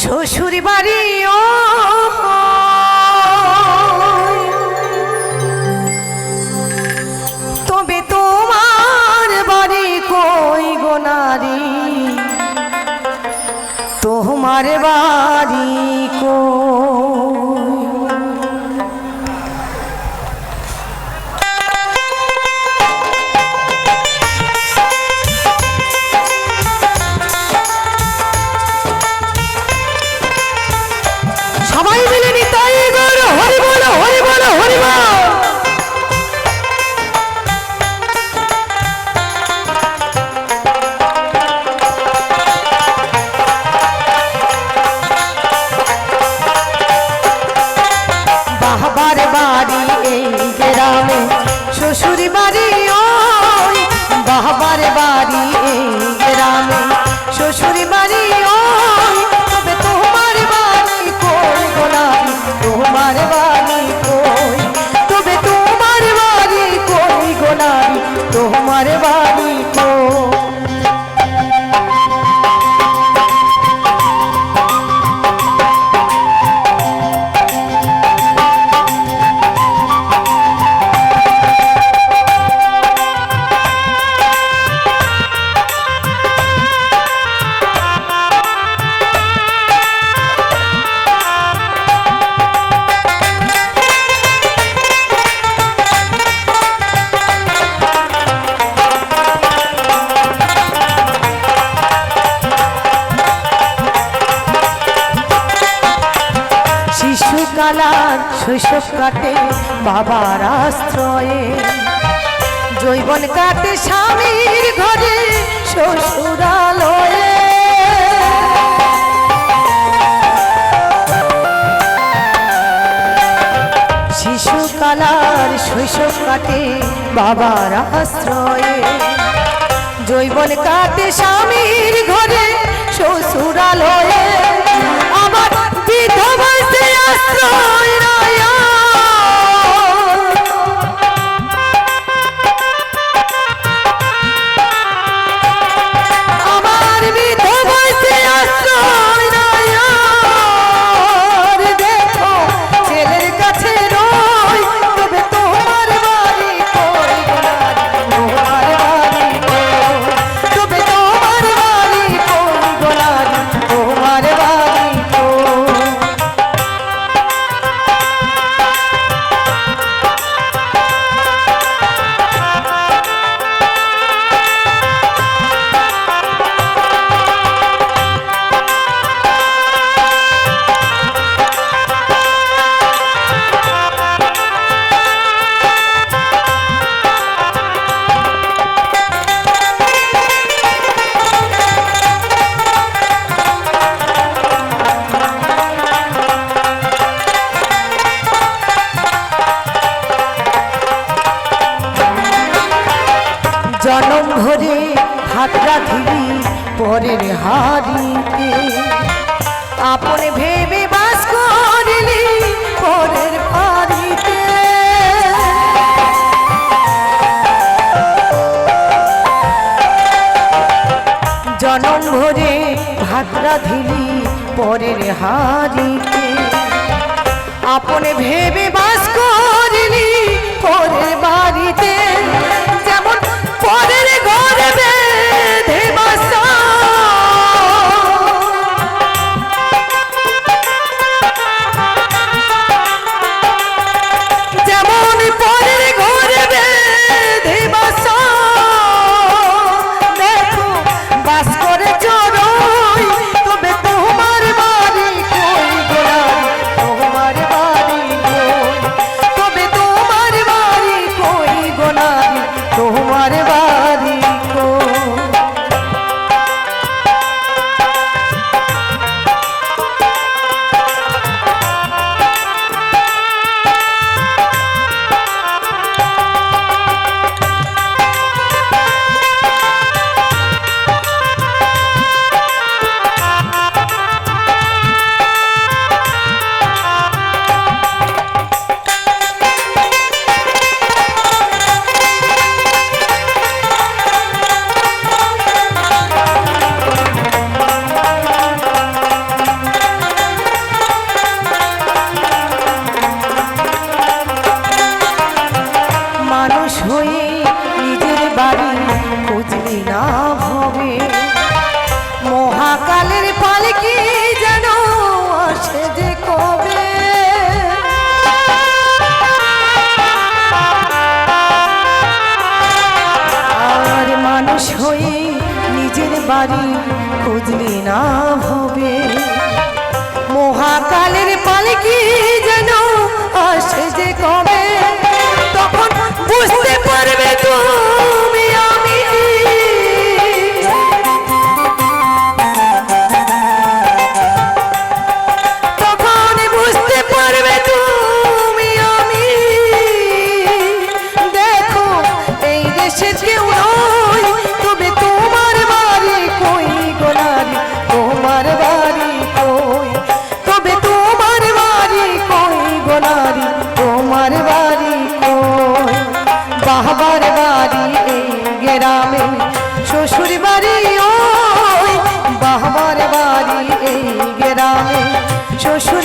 শ্বশুর বাড়ি ও তবে তোমার বাড়ি কই গো নারী? তোমার বাড়ি কই শ্বশুর বাড়ি শৈশব কাটে বাবার আশ্রয়ে। জৈবন কাটে স্বামীর ঘরে শ্বশুরালয়ে। শিশুকালার শৈশব কাটে বাবার আশ্রয়ে। জৈবন কাটে স্বামীর ঘরে শ্বশুরালয়ে। বিধবাতে আশ্রয় রাখিবি পরের হারিতে আপন ভেবে বাস করিলি পরের বাড়িতে জনম ভরে ভাত রাধিলি পরের হারিতে আপন ভেবে বাস করিনি পরের বাড়িতে। জানি না ভবে। মহাকালের পালকি যেন আসে যে কবে। আর মানুষ হয়ে নিজের বাড়ি খুঁজলি না হবে মহাকালের পালকি শ্বশুর